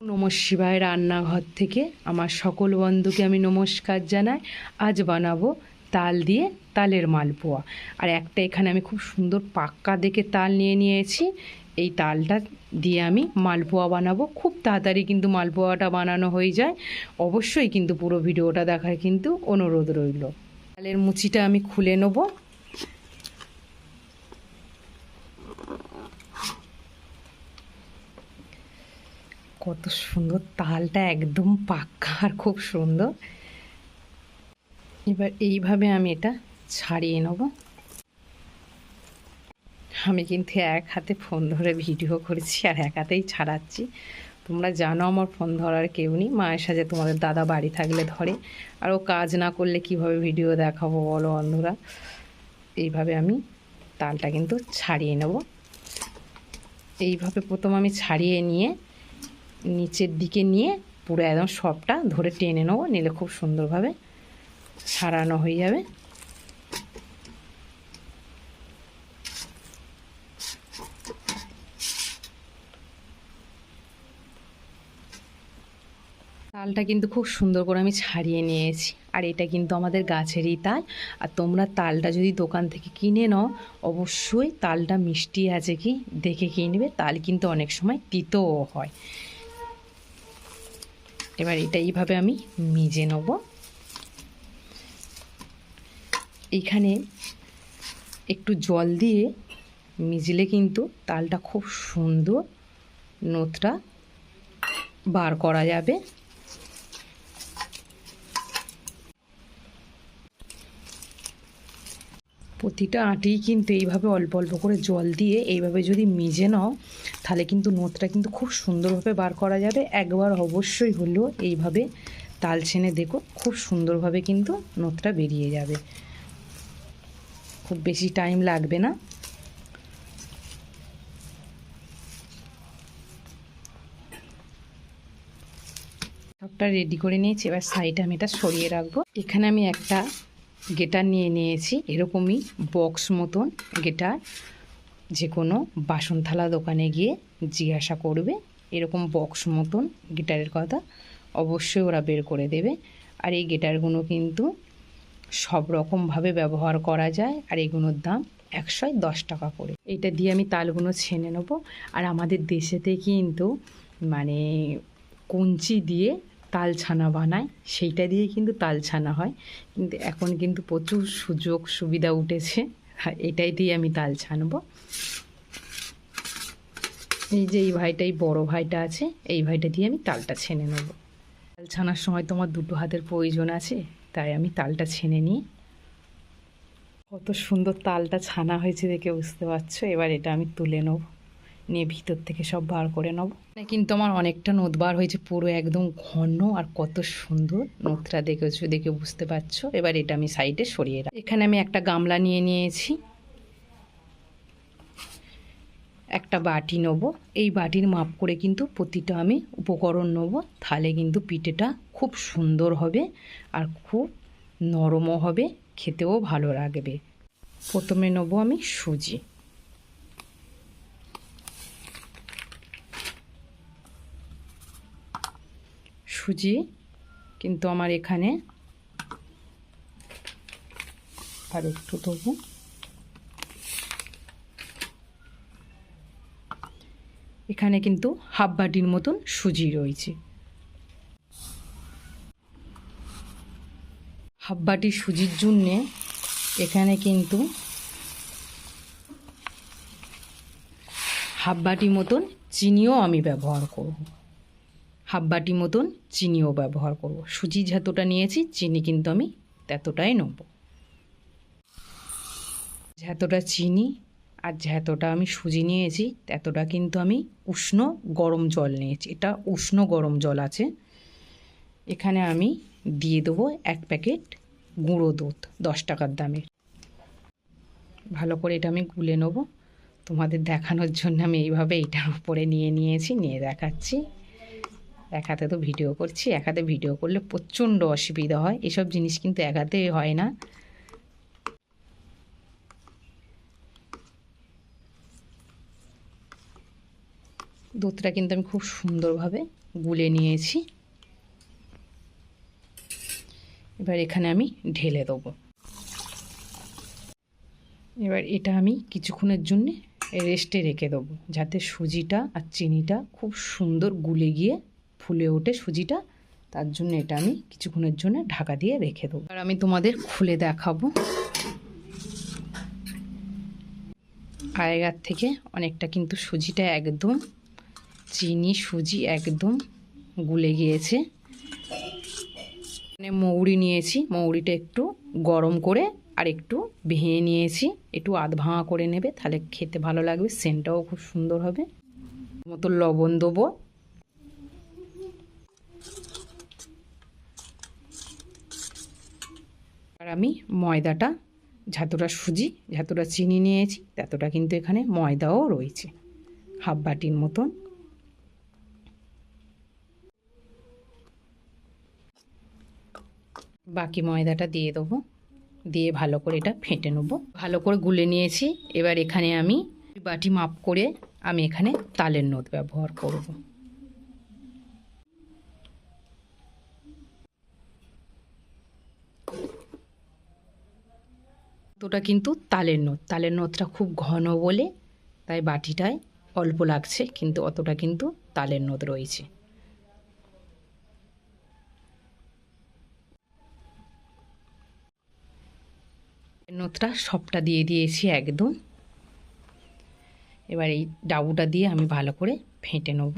নম শিবায় রান্নাঘর থেকে আমার সকল বন্ধুকে আমি নমস্কার জানাই। আজ বানাবো তাল দিয়ে তালের মালপোয়া। আর একটা এখানে আমি খুব সুন্দর পাক্কা দেখে তাল নিয়ে নিয়েছি। এই তালটা দিয়ে আমি মালপোয়া বানাবো। খুব তাড়াতাড়ি কিন্তু মালপোয়াটা বানানো হয়ে যায়। অবশ্যই কিন্তু পুরো ভিডিওটা দেখার কিন্তু অনুরোধ রইল। তালের মুচিটা আমি খুলে নেব। কত সুন্দর তালটা একদম পাক্কা আর খুব সুন্দর। এবার এইভাবে আমি এটা ছাড়িয়ে নেব। আমি কিন্তু এক হাতে ফোন ধরে ভিডিও করেছি আর এক হাতেই ছাড়াচ্ছি। তোমরা জানো আমার ফোন ধরার কেউ নেই। মায়ের সাথে তোমাদের দাদা বাড়ি থাকলে ধরে। আর ও কাজ না করলে কীভাবে ভিডিও দেখাবো বলো বন্ধুরা? এইভাবে আমি তালটা কিন্তু ছাড়িয়ে নেব। এইভাবে প্রথম আমি ছাড়িয়ে নিয়ে নিচের দিকে নিয়ে পুরো একদম সবটা ধরে টেনে নেব, নিলে খুব সুন্দরভাবে সারানো হয়ে যাবে। তালটা কিন্তু খুব সুন্দর করে আমি ছাড়িয়ে নিয়েছি। আর এটা কিন্তু আমাদের গাছেরই তাল। আর তোমরা তালটা যদি দোকান থেকে কিনে নাও, অবশ্যই তালটা মিষ্টি আছে কি, দেখে কিনবে তাল কিন্তু অনেক সময় তিতও হয়। এবার এটা এইভাবে আমি মিজে নেব। এইখানে একটু জল দিয়ে মিজলে কিন্তু তালটা খুব সুন্দর নোতটা বার করা যাবে। প্রতিটা আঁটেই কিন্তু এইভাবে অল্প অল্প করে জল দিয়ে এইভাবে যদি মিজে নাও, তাহলে কিন্তু নোতটা কিন্তু খুব সুন্দরভাবে বার করা যাবে। একবার অবশ্যই হলেও এইভাবে তাল ছেনে দেখো, খুব সুন্দরভাবে কিন্তু নোতটা বেরিয়ে যাবে। খুব বেশি টাইম লাগবে না। সবটা রেডি করে নিয়েছি, এবার সাইডে আমি এটা সরিয়ে রাখব। এখানে আমি একটা গেটার নিয়ে নিয়েছি, এরকমই বক্স মতন গেটার। যে কোনো বাসন থালা দোকানে গিয়ে জিজ্ঞাসা করবে, এরকম বক্স মতন গিটারের কথা অবশ্যই ওরা বের করে দেবে। আর এই গিটারগুলো কিন্তু সব রকমভাবে ব্যবহার করা যায়, আর এগুলোর দাম একশোয় দশ টাকা করে। এটা দিয়ে আমি তালগুলো ছেনে নেব। আর আমাদের দেশেতে কিন্তু মানে কঞ্চি দিয়ে তাল ছানা বানায় সেইটা দিয়ে কিন্তু তাল ছানা হয়। কিন্তু এখন কিন্তু প্রচুর সুযোগ সুবিধা উঠেছে এটাই দিয়ে আমি তাল ছানবো। এই যে এই ভাইটাই বড় ভাইটা আছে, এই ভাইটা দিয়ে আমি তালটা ছেনে নেব। তাল ছানার সময় তোমার দুটো হাতের প্রয়োজন আছে, তাই আমি তালটা ছেনে নিই। কত সুন্দর তালটা ছানা হয়েছে দেখে বুঝতে পারছ? এবার এটা আমি তুলে নেব। নিয়ে ভিতর থেকে সব বার করে নেব। কিন্তু আমার অনেকটা নোদ বার হয়েছে, পুরো একদম ঘন আর কত সুন্দর নোদটা দেখেছ দেখে বুঝতে পারছ। এবার এটা আমি সাইডে সরিয়ে রাখ এখানে আমি একটা গামলা নিয়ে নিয়েছি। একটা বাটি নেব। এই বাটির মাপ করে কিন্তু প্রতিটা আমি উপকরণ নেব। তাহলে কিন্তু পিঠেটা খুব সুন্দর হবে আর খুব নরমও হবে, খেতেও ভালো লাগবে। প্রথমে নেব আমি সুজি। সুজি কিন্তু আমার এখানে আর একটু দেবো। এখানে কিন্তু হাফ বাটির মতন সুজি রয়েছে। হাফ বাটি সুজির জন্যে এখানে কিন্তু হাফ মতন চিনিও আমি ব্যবহার করব। হাফ বাটি মতন চিনিও ব্যবহার করব। সুজি যতটা নিয়েছি, চিনি কিন্তু আমি ততটাই নেব। যতটা চিনি আর যতটা আমি সুজি নিয়েছি, ততটা কিন্তু আমি উষ্ণ গরম জল নিয়েছি। এটা উষ্ণ গরম জল আছে। এখানে আমি দিয়ে দেবো এক প্যাকেট গুঁড়ো দুধ, দশ টাকার দামের। ভালো করে এটা আমি গুলে নেব। তোমাদের দেখানোর জন্য আমি এইভাবে এটার উপরে নিয়ে নিয়েছি, নিয়ে দেখাচ্ছি। এক হাতে তো ভিডিও করছি, এক হাতে ভিডিও করলে প্রচণ্ড অসুবিধা হয়। এসব জিনিস কিন্তু এক হাতে হয় না। দুধটা কিন্তু আমি খুব সুন্দরভাবে গুলে নিয়েছি। এবার এখানে আমি ঢেলে দেবো। এবার এটা আমি কিছুক্ষণের জন্যে রেস্টে রেখে দেবো, যাতে সুজিটা আর চিনিটা খুব সুন্দর গুলে গিয়ে ফুলে ওঠে সুজিটা, তার জন্য এটা আমি কিছুক্ষণের জন্য ঢাকা দিয়ে রেখে দেবো। আর আমি তোমাদের খুলে দেখাবো। আগেকার থেকে অনেকটা কিন্তু সুজিটা একদম, চিনি সুজি একদম গুলে গিয়েছে। মানে মৌরি নিয়েছি, মৌরিটা একটু গরম করে আর একটু ভেঙে নিয়েছি। একটু আধ ভাঙা করে নেবে, তাহলে খেতে ভালো লাগবে, সেন্টটাও খুব সুন্দর হবে। মতো লবণ দেবো। আর আমি ময়দাটা যতটা সুজি যতটা চিনি নিয়েছি ততটা কিন্তু এখানে ময়দাও রয়েছে, হাফ বাটির মতন। বাকি ময়দাটা দিয়ে দেবো, দিয়ে ভালো করে এটা ফেটে নেব। ভালো করে গুলে নিয়েছি, এবার এখানে আমি বাটি মাপ করে আমি এখানে তালের নোট ব্যবহার করব। তোটা কিন্তু তালের নোট তালের নোটটা খুব ঘন বলে, তাই বাটিটায় অল্প লাগছে, কিন্তু অতটা কিন্তু তালের নোট রয়েছে। নোতটা সবটা দিয়ে দিয়েছি একদম। এবার এই ডাবুটা দিয়ে আমি ভালো করে ফেটে নেব।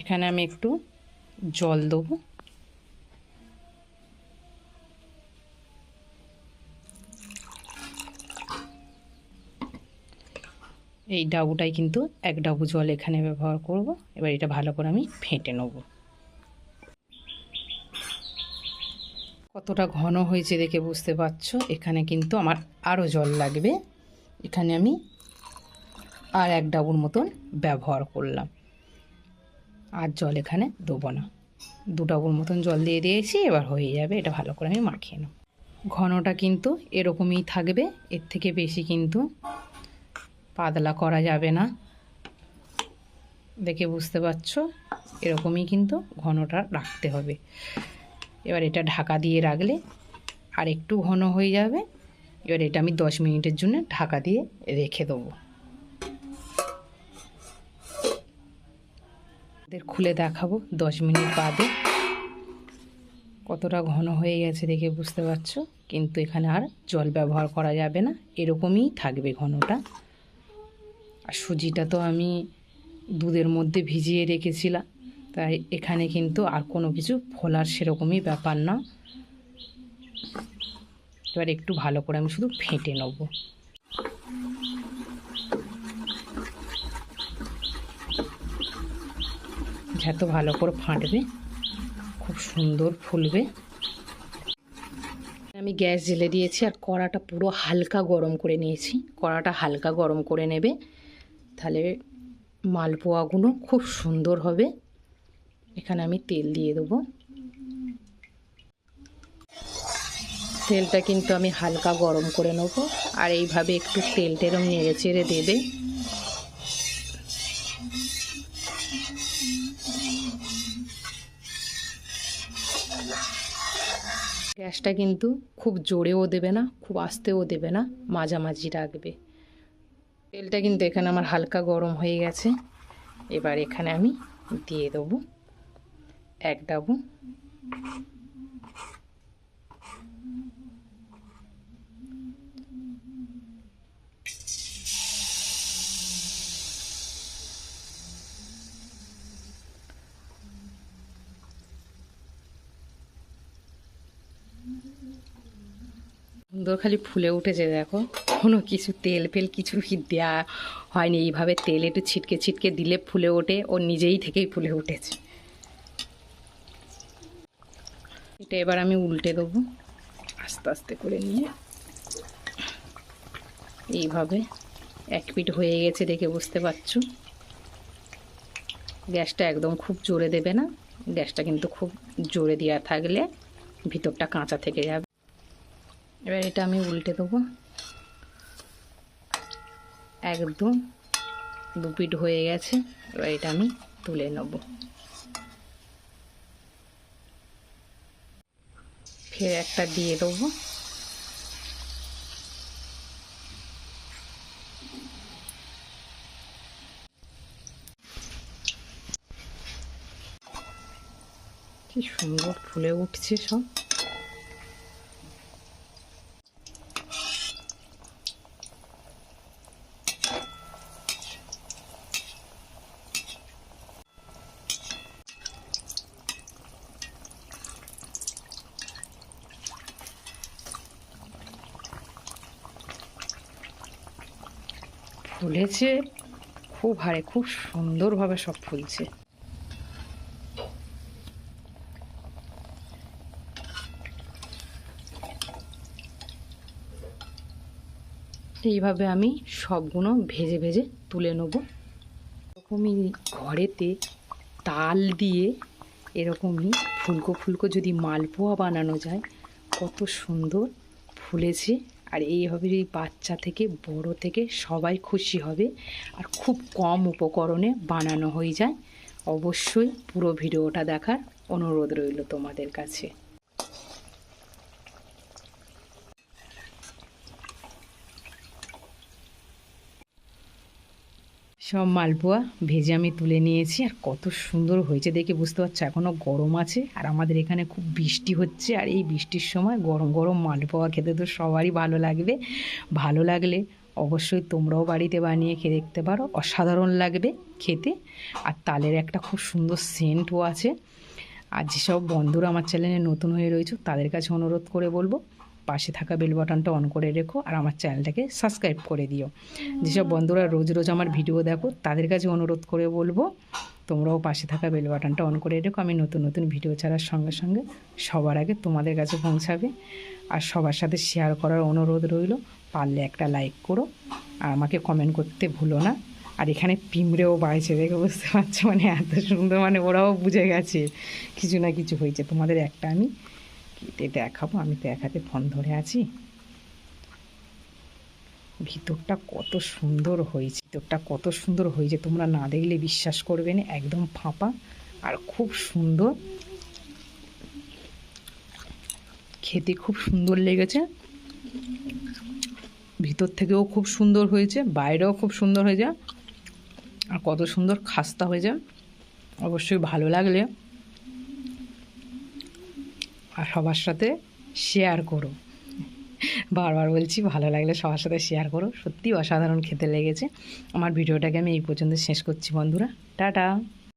এখানে আমি একটু জল দেবো। এই ডাবুটাই কিন্তু এক ডাবু জল এখানে ব্যবহার করব। এবার এটা ভালো করে আমি ফেটে নেব। কতটা ঘন হয়েছে দেখে বুঝতে পারছ? এখানে কিন্তু আমার আরও জল লাগবে। এখানে আমি আর এক ডাবুর মতন ব্যবহার করলাম। আর জল এখানে দেবো না। দু ডাবুর মতন জল দিয়ে দিয়েছি, এবার হয়ে যাবে, এটা ভালো করে আমি মাখিয়ে নেব। ঘনটা কিন্তু এরকমই থাকবে, এর থেকে বেশি কিন্তু পাতলা করা যাবে না। দেখে বুঝতে পারছ? এরকমই কিন্তু ঘনটা রাখতে হবে। এবার এটা ঢাকা দিয়ে রাখলে আর একটু ঘন হয়ে যাবে। এবার এটা আমি দশ মিনিটের জন্য ঢাকা দিয়ে রেখে দেবো। এদের খুলে দেখাবো, দশ মিনিট বাদে। কতটা ঘন হয়ে গেছে দেখে বুঝতে পারছ? কিন্তু এখানে আর জল ব্যবহার করা যাবে না, এরকমই থাকবে ঘনটা। আর সুজিটা তো আমি দুধের মধ্যে ভিজিয়ে রেখেছিলাম, তাই এখানে কিন্তু আর কোনো কিছু ফোলার সেরকমই ব্যাপার না। এবার একটু ভালো করে আমি শুধু ফেটে নেব। যত ভালো করে ফাটবে, খুব সুন্দর ফুলবে। আমি গ্যাস জেলে দিয়েছি আর কড়াটা পুরো হালকা গরম করে নিয়েছি। কড়াটা হালকা গরম করে নেবে, তাহলে মালপোয়াগুলো খুব সুন্দর হবে। এখানে আমি তেল দিয়ে দেবো। তেলটা কিন্তু আমি হালকা গরম করে নেব, আর এইভাবে একটু তেল টেরম নেড়ে চেড়ে দেবে। গ্যাসটা কিন্তু খুব জোরেও দেবে না, খুব আস্তেও দেবে না, মাঝামাঝি রাখবে। তেলটা কিন্তু এখানে আমার হালকা গরম হয়ে গেছে। এবার এখানে আমি দিয়ে দেবো এক ডাবু সুন্দর খালি ফুলে উঠেছে, দেখো। কোনো কিছু তেল ফেল কিছু কি দেওয়া হয়নি। এইভাবে তেল একটু ছিটকে ছিটকে দিলে ফুলে ওঠে, ও নিজেই থেকেই ফুলে উঠেছে। এটা এবার আমি উল্টে দেবো, আস্তে আস্তে করে নিয়ে। এইভাবে এক পিট হয়ে গেছে দেখে বুঝতে পারছ। গ্যাসটা একদম খুব জোরে দেবে না, গ্যাসটা কিন্তু খুব জোরে দেওয়া থাকলে ভিতরটা কাঁচা থেকে যাবে। এবার এটা আমি উল্টে দেবো। একদম দু পিঠ হয়ে গেছে। এবার এটা আমি তুলে নেব। ফের একটা দিয়ে দেবো। কি সুন্দর ফুলে উঠছে সব। ফুলেছে, খুব হারে, খুব সুন্দরভাবে সব ফুলছে। এইভাবে আমি সবগুলো ভেজে ভেজে তুলে নেব। এরকমই ঘরেতে তাল দিয়ে এরকমই ফুলকো ফুলকো যদি মালপোয়া বানানো যায়, কত সুন্দর ফুলেছে। আর এইভাবে যদি বাচ্চা থেকে, বড় থেকে সবাই খুশি হবে আর খুব কম উপকরণে বানানো হয়ে যায়, অবশ্যই পুরো ভিডিওটা দেখার অনুরোধ রইল তোমাদের কাছে। সব মালপোয়া ভেজে আমি তুলে নিয়েছি। আর কত সুন্দর হয়েছে দেখে বুঝতে পারছ এখনও গরম আছে। আর আমাদের এখানে খুব বৃষ্টি হচ্ছে। আর এই বৃষ্টির সময় গরম গরম মালপোয়া খেতে তো সবারই ভালো লাগবে। ভালো লাগলে অবশ্যই তোমরাও বাড়িতে বানিয়ে খেয়ে দেখতে পারো। অসাধারণ লাগবে খেতে। আর তালের একটা খুব সুন্দর সেন্টও আছে। আর যেসব বন্ধুরা আমার চ্যানেলে নতুন হয়ে রয়েছে, তাদের কাছে অনুরোধ করে বলব পাশে থাকা বেল বাটনটা অন করে রেখো আর আমার চ্যানেলটাকে সাবস্ক্রাইব করে দিও। যেসব বন্ধুরা রোজ রোজ আমার ভিডিও দেখো তাদের কাছে অনুরোধ করে বলব তোমরাও পাশে থাকা বেল বাটনটা অন করে রেখো। আমি নতুন নতুন ভিডিও ছাড়ার সঙ্গে সঙ্গে সবার আগে তোমাদের কাছে পৌঁছাবে আর সবার সাথে শেয়ার করার অনুরোধ রইল। পারলে একটা লাইক করো আর আমাকে কমেন্ট করতে ভুলো না। আর এখানে পিঁমড়েও বাড়ছে দেখে বুঝতে পারছ? মানে এত সুন্দর মানে ওরাও বুঝে গেছে। কিছু না কিছু হয়েছে। তোমাদের একটা আমি কেটে দেখাবো? আমি তো এক হাতে ফোন ধরে আছি। ভিতরটা কত সুন্দর হয়েছে, ভিতরটা কত সুন্দর হয়েছে। তোমরা না দেখলে বিশ্বাস করবে না, একদম ফাঁপা আর খুব সুন্দর। খেতে খুব সুন্দর লেগেছে। ভিতর থেকেও খুব সুন্দর হয়েছে, বাইরেও খুব সুন্দর হয়ে যায় আর কত সুন্দর খাস্তা হয়ে যায় অবশ্যই ভালো লাগলে সবার সাথে শেয়ার করো। বারবার বলছি, ভালো লাগলে সবার সাথে শেয়ার করো। সত্যি অসাধারণ খেতে লেগেছে। আমার ভিডিওটাকে আমি এই পর্যন্ত শেষ করছি বন্ধুরা। টাটা।